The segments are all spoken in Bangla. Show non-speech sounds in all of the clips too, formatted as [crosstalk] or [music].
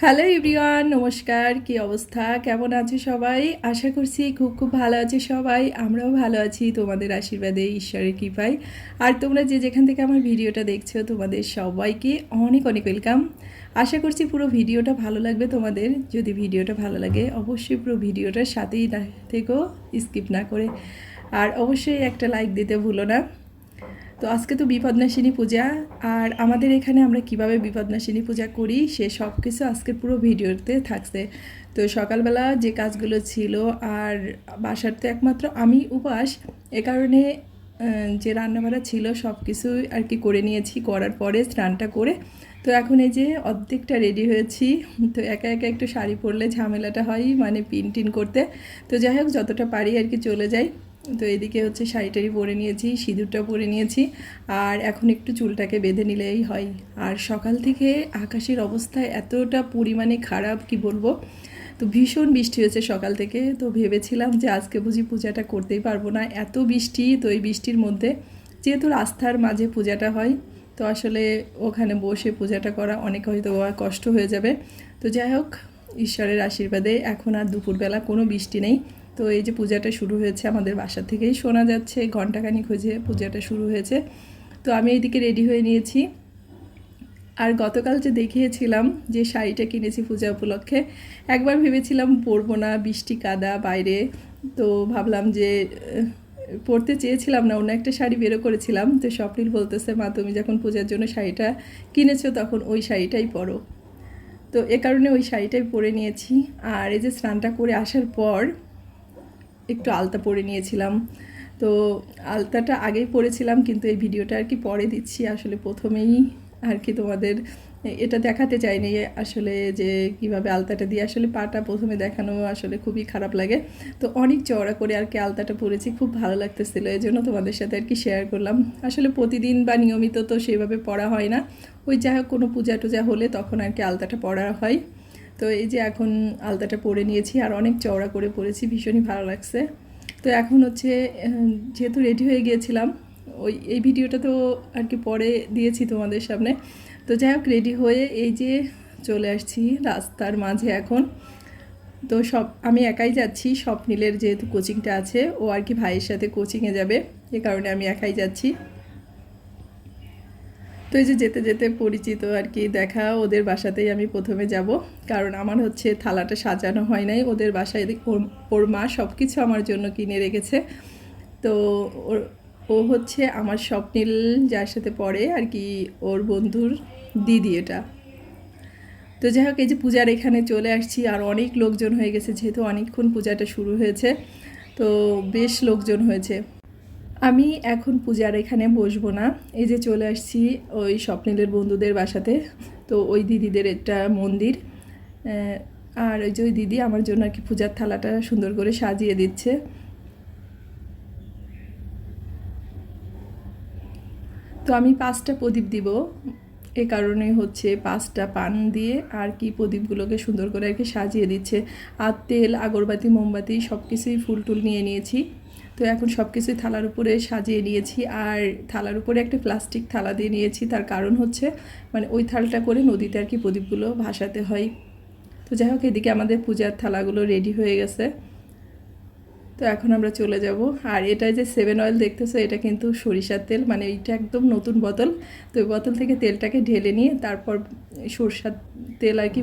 হ্যালো এভরিওয়ান, নমস্কার, কি অবস্থা? কেমন আছে সবাই? আশা করছি খুব খুব ভালো আছে সবাই। আমরাও ভালো আছি তোমাদের আশীর্বাদে, ঈশ্বরের কৃপায়। আর তোমরা যে যেখান থেকে আমার ভিডিওটা দেখছ, তোমাদের সবাইকে অনেক অনেক ওয়েলকাম। আশা করছি পুরো ভিডিওটা ভালো লাগবে তোমাদের। যদি ভিডিওটা ভালো লাগে, অবশ্যই পুরো ভিডিওটার সাথেই না- থেকো, স্কিপ না করে। আর অবশ্যই একটা লাইক দিতে ভুলো না। তো আজকে তো বিপদনাশিনী পূজা, আর আমাদের এখানে আমরা কীভাবে বিপদনাশিনী পূজা করি সে সব কিছু আজকে পুরো ভিডিওতে থাকছে। তো সকালবেলা যে কাজগুলো ছিল, আর বাসার তো একমাত্র আমি উপাস, এ কারণে যে রান্নাবাড়া ছিল সব কিছু আর কি করে নিয়েছি, করার পরে স্নানটা করে। তো এখন এই যে অর্ধেকটা রেডি হয়েছি, তো একা একা একটু শাড়ি পরলে ঝামেলাটা হয় মানে পিন টিন করতে। তো যাই হোক, যতটা পারি আর কি চলে যাই। তো এদিকে হচ্ছে শাড়িটারি পরে নিয়েছি সিঁদুরটা পরে নিয়েছি, আর এখন একটু চুলটাকে বেঁধে নিলেই হয়। আর সকাল থেকে আকাশের অবস্থা এতটা পরিমাণে খারাপ, কি বলব? তো ভীষণ বৃষ্টি হয়েছে সকাল থেকে, তো ভেবেছিলাম যে আজকে বুঝি পূজাটা করতেই পারব না। এত বৃষ্টি, তো এই বৃষ্টির মধ্যে যেহেতু রাস্তার মাঝে পূজাটা হয়, তো আসলে ওখানে বসে পূজাটা করা অনেক হয়তো কষ্ট হয়ে যাবে। তো যাই হোক, ঈশ্বরের আশীর্বাদে এখন আর দুপুরবেলা কোনো বৃষ্টি নেই। তো এই যে পূজাটা শুরু হয়েছে আমাদের বাসা থেকেই শোনা যাচ্ছে ঘন্টাখানিক খুঁজে পূজাটা শুরু হয়েছে। তো আমি এইদিকে রেডি হয়ে নিয়েছি। আর গতকাল যে দেখিয়েছিলাম যে শাড়িটা কিনেছি পূজা উপলক্ষে, একবার ভেবেছিলাম পরবো না, বৃষ্টি কাদা, বাইরে। তো ভাবলাম যে পরতে চেয়েছিলাম না, অন্য একটা শাড়ি বেরো করেছিলাম। তো স্বপ্নিল বলতেছে, মা, তুমি যখন পূজার জন্য শাড়িটা কিনেছো, তখন ওই শাড়িটাই পরো। তো এ কারণে ওই শাড়িটাই পরে নিয়েছি। আর এই যে স্নানটা করে আসার পর একটু আলতা পরে নিয়েছিলাম। তো আলতাটা আগেই পরেছিলাম, কিন্তু এই ভিডিওটা আর কি পরে দিচ্ছি। আসলে প্রথমেই আর কি তোমাদের এটা দেখাতে চাইনি আসলে যে কীভাবে আলতাটা দিয়ে আসলে পাটা প্রথমে দেখানো আসলে খুবই খারাপ লাগে। তো অনেক চওড়া করে আর কি আলতাটা পরেছি, খুব ভালো লাগতেছিল। এই জন্য তোমাদের সাথে আর কি শেয়ার করলাম। আসলে প্রতিদিন বা নিয়মিত তো সেভাবে পড়া হয় না। ওই যাই হোক, কোনো পূজা টুজা হলে তখন আর কি আলতাটা পড়া হয়। তো এই যে এখন আলতাটা পরে নিয়েছি আর অনেক চওড়া করে পরেছি, ভীষণই ভালো লাগছে। তো এখন হচ্ছে যেহেতু রেডি হয়ে গিয়েছিলাম, ওই, এই ভিডিওটা তো আর কি পরে দিয়েছি তোমাদের সামনে। তো যাই হোক রেডি হয়ে এই যে চলে আসছি রাস্তার মাঝে এখন। তো সব, আমি একাই যাচ্ছি, স্বপ্নিলের যেহেতু কোচিংটা আছে, ও আর কি ভাইয়ের সাথে কোচিংয়ে যাবে, এ কারণে আমি একাই যাচ্ছি। তো এই যে যেতে যেতে পরিচিত আর কি, দেখা ওদের বাসাতেই আমি প্রথমে যাব। কারণ আমার হচ্ছে থালাটা সাজানো হয় নাই, ওদের বাসায় ওর- ওর মা সব কিছু আমার জন্য কিনে রেখেছে। তো ওর ও হচ্ছে আমার স্বপ্নিল যার সাথে পড়ে আর কি, ওর বন্ধুর দিদি এটা। তো যাই হোক, এই যে পূজার এখানে চলে আসছি, আর অনেক লোকজন হয়ে গেছে, যেহেতু অনেকক্ষণ পূজাটা শুরু হয়েছে, তো বেশ লোকজন হয়েছে। আমি এখন পূজার এখানে বসবো না। এই যে চলে আসছি ওই স্বপ্নিলের বন্ধুদের বাসাতে। তো ওই দিদিদের একটা মন্দির। আর ওই যে ওই দিদি আমার জন্য আর কি পূজার থালাটা সুন্দর করে সাজিয়ে দিচ্ছে। তো আমি পাঁচটা প্রদীপ দিব। এ কারণে হচ্ছে পাঁচটা পান দিয়ে আর কি প্রদীপগুলোকে সুন্দর করে আর কি সাজিয়ে দিচ্ছে। আর তেল, আগরবাতি, মোমবাতি সব কিছুই ফুল টুল নিয়ে নিয়েছি। তো এখন সব কিছুই থালার উপরে সাজিয়ে নিয়েছি আর থালার উপরে একটা প্লাস্টিক থালা দিয়ে নিয়েছি। তার কারণ হচ্ছে মানে ওই থালটা করে নদীতে আর কি প্রদীপগুলো ভাসাতে হয়। তো যাই হোক, এদিকে আমাদের পূজার থালাগুলো রেডি হয়ে গেছে। তো এখন আমরা চলে যাব। আর এটা যে সেভেন অয়েল দেখতেছো, এটা কিন্তু সরিষার তেল মানে এইটা একদম নতুন বোতল। তো ওই বোতল থেকে তেলটাকে ঢেলে নিয়ে তারপর সরষার তেল আর কি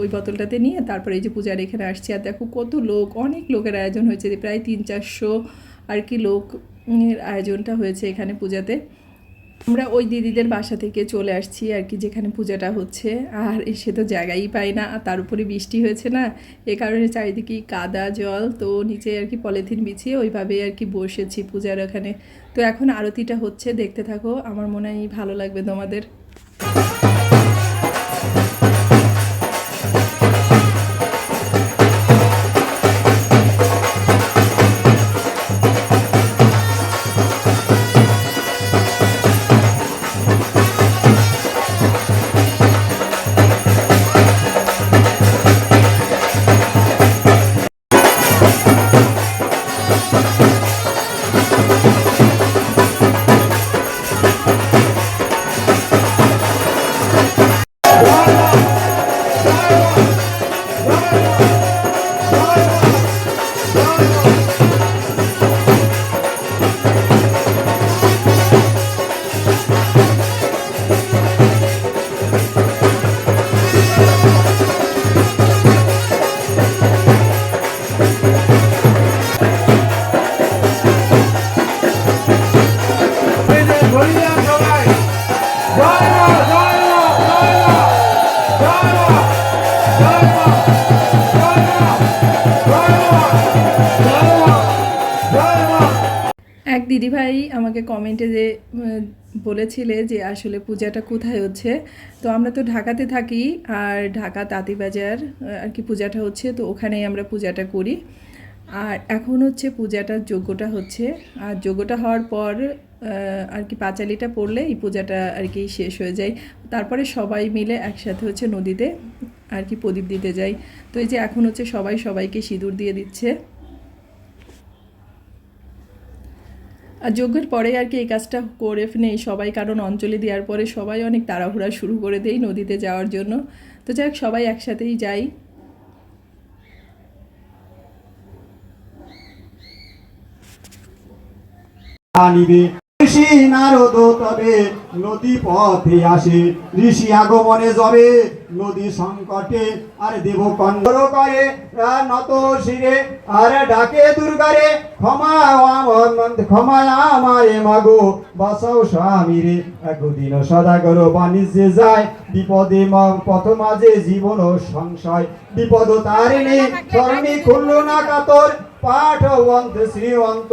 ওই বোতলটাতে নিয়ে তারপর এই যে পূজার এখানে আসছি। আর দেখো কত লোক, অনেক লোকের আয়োজন হয়েছে। প্রায় তিন চারশো আর কি লোক আয়োজনটা হয়েছে এখানে পূজাতে। আমরা ওই দিদিদের বাসা থেকে চলে আসছি আর কি, যেখানে পূজাটা হচ্ছে। আর এসে তো জায়গাই পাই না, আর তার উপরে বৃষ্টি হয়েছে না, এ কারণে চারিদিকে কাদা, জল, তো নিচে আর কি পলিথিন বিছিয়ে ওইভাবেই আর কি বসেছি পূজার ওখানে। তো এখন আরতিটা হচ্ছে, দেখতে থাকো, আমার মনে হয় ভালো লাগবে তোমাদের। এক দিদিভাই আমাকে কমেন্টে যে বলেছিলে যে আসলে পূজাটা কোথায় হচ্ছে। তো আমরা তো ঢাকাতে থাকি আর ঢাকা তাঁতিবাজার আর কি পূজাটা হচ্ছে, তো ওখানেই আমরা পূজাটা করি। আর এখন হচ্ছে পূজাটার যোগ্যটা হচ্ছে। আর যোগ্যটা হওয়ার পর আর কি পাঁচালিটা পড়লে এই পূজাটা আর কি শেষ হয়ে যায়। তারপরে সবাই মিলে একসাথে হচ্ছে নদীতে আর কি প্রদীপ দিতে যাই। তো এই যে এখন হচ্ছে সবাই সবাইকে সিঁদুর দিয়ে দিচ্ছে। আর যজ্ঞের পরে আর কি এই কাজটা করে নেই সবাই, কারণ অঞ্চলে দেওয়ার পরে সবাই অনেক তাড়াহুড়া শুরু করে দেই নদীতে যাওয়ার জন্য। তো যাই হোক, সবাই একসাথেই যাই। আনিবে। ঋষি নারদ তবে নদী পথে আসে। ঋষি আগমনে যাবে, নদী সংকটে আর দেব কন্দর করে। নত শিরে আর ডাকে দুর্গারে, ক্ষমা ক্ষমা আমারে মাগো। বাসাও স্বামীরে, একদিন সদাগর বাণিজ্যে যায়। বিপদে পথ মাঝে জীবন সংশয়। বিপদ তারিণী স্মরণী খুলল না কাতর। পাঠবন্ত শ্রীমন্ত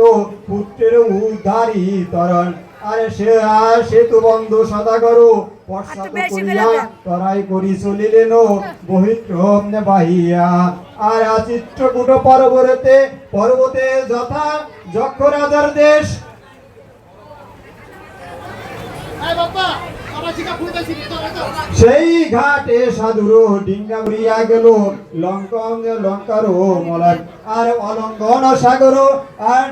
পুত্রের উদ্ধারী তরণ। আরে সে আর সেতু বন্ধু সদাগর পশ্চাৎ করিয়া তরাই করি চলিলেন বহিত্রম বাহিয়া। আর চিত্রকূট পর্বতে পর্বতে যথা যক্ষ রাজার দেশ সেই ঘাটে সাধুর ডিঙ্গা উড়িয়া গেল। লঙ্কন, লঙ্কার মলার আর অলঙ্ঘন সাগর, আর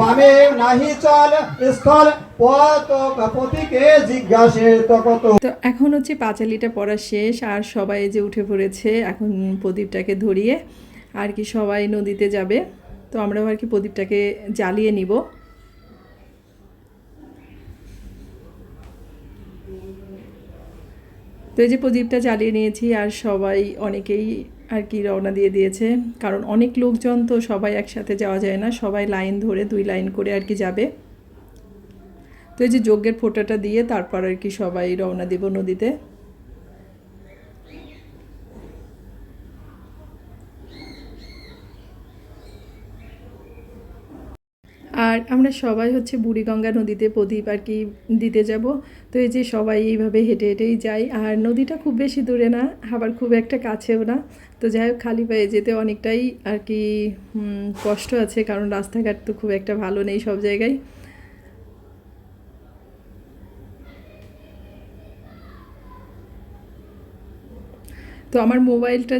বামে নাহি চল, স্থল তো এখন হচ্ছে পাঁচালিটা পড়া শেষ, আর সবাই যে উঠে পড়েছে, এখন প্রদীপটাকে ধরিয়ে। আর কি সবাই নদীতে যাবে, তো আমরাও আর কি প্রদীপটাকে জ্বালিয়ে নিব। তো এই যে প্রদীপটা চালিয়ে নিয়েছি আর সবাই অনেকেই আর কি রওনা দিয়ে দিয়েছে, কারণ অনেক লোকজন তো সবাই একসাথে যাওয়া যায় না, সবাই লাইন ধরে দুই লাইন করে আর কি যাবে। তো এই যে যজ্ঞের ফোটাটা দিয়ে তারপর আর কি সবাই রওনা দেবো নদীতে। আর আমরা সবাই হচ্ছে বুড়িগঙ্গা নদীতে প্রদীপ আর কি দিতে যাব। তো এই যে সবাই এইভাবে হেঁটে হেঁটেই যাই। আর নদীটা খুব বেশি দূরে না, আবার খুব একটা কাছেও না। তো যাই হোক, খালি পায়ে যেতে অনেকটাই আর কি কষ্ট আছে, কারণ রাস্তাঘাট তো খুব একটা ভালো নেই সব জায়গায়। তো আমার মোবাইলটা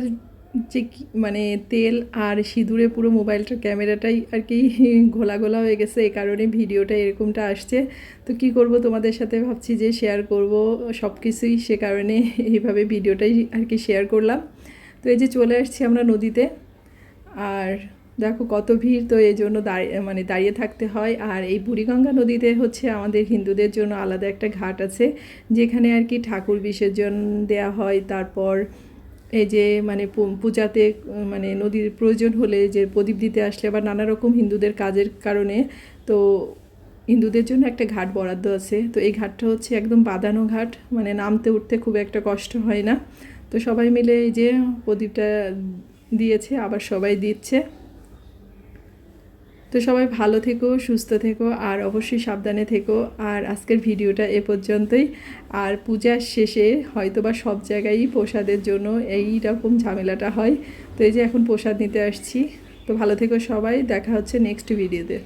যে মানে তেল আর সিঁদুরে পুরো মোবাইলটার ক্যামেরাটাই আর কি [laughs] ঘোলা ঘোলা হয়ে গেছে এই কারণে ভিডিওটা এরকমটা আসছে। তো কি করব তোমাদের সাথে ভাবছি যে শেয়ার করব সব কিছুই, সে কারণে [laughs] এইভাবে ভিডিওটাই আর কি শেয়ার করলাম। তো এই যে চলে আসছি আমরা নদীতে, আর দেখো কত ভিড়, তো এই জন্য দাঁড়িয়ে মানে দাঁড়িয়ে থাকতে হয়। আর এই বুড়িগঙ্গা নদীতে হচ্ছে আমাদের হিন্দুদের জন্য আলাদা একটা ঘাট আছে, যেখানে আর কি ঠাকুর বিসর্জন দেয়া হয়, তারপর এই যে মানে পূজাতে মানে নদীর প্রয়োজন হলে যে প্রদীপ দিতে আসলে আবার নানা রকম হিন্দুদের কাজের কারণে, তো হিন্দুদের জন্য একটা ঘাট বরাদ্দ আছে। তো এই ঘাটটা হচ্ছে একদম বাঁধানো ঘাট মানে নামতে উঠতে খুব একটা কষ্ট হয় না। তো সবাই মিলে এই যে প্রদীপটা দিয়েছে, আবার সবাই দিচ্ছে। তো সবাই ভালো থেকো, সুস্থ থেকো, আর অবশ্যই সাবধানে থেকো। আর আজকের ভিডিওটা এ পর্যন্তই। আর পূজার শেষে হয়তো বা সব জায়গায়ই প্রসাদের জন্য এই রকম ঝামেলাটা হয়। তো এই যে এখন প্রসাদ নিতে আসছি। তো ভালো থেকো সবাই, দেখা হচ্ছে নেক্সট ভিডিওতে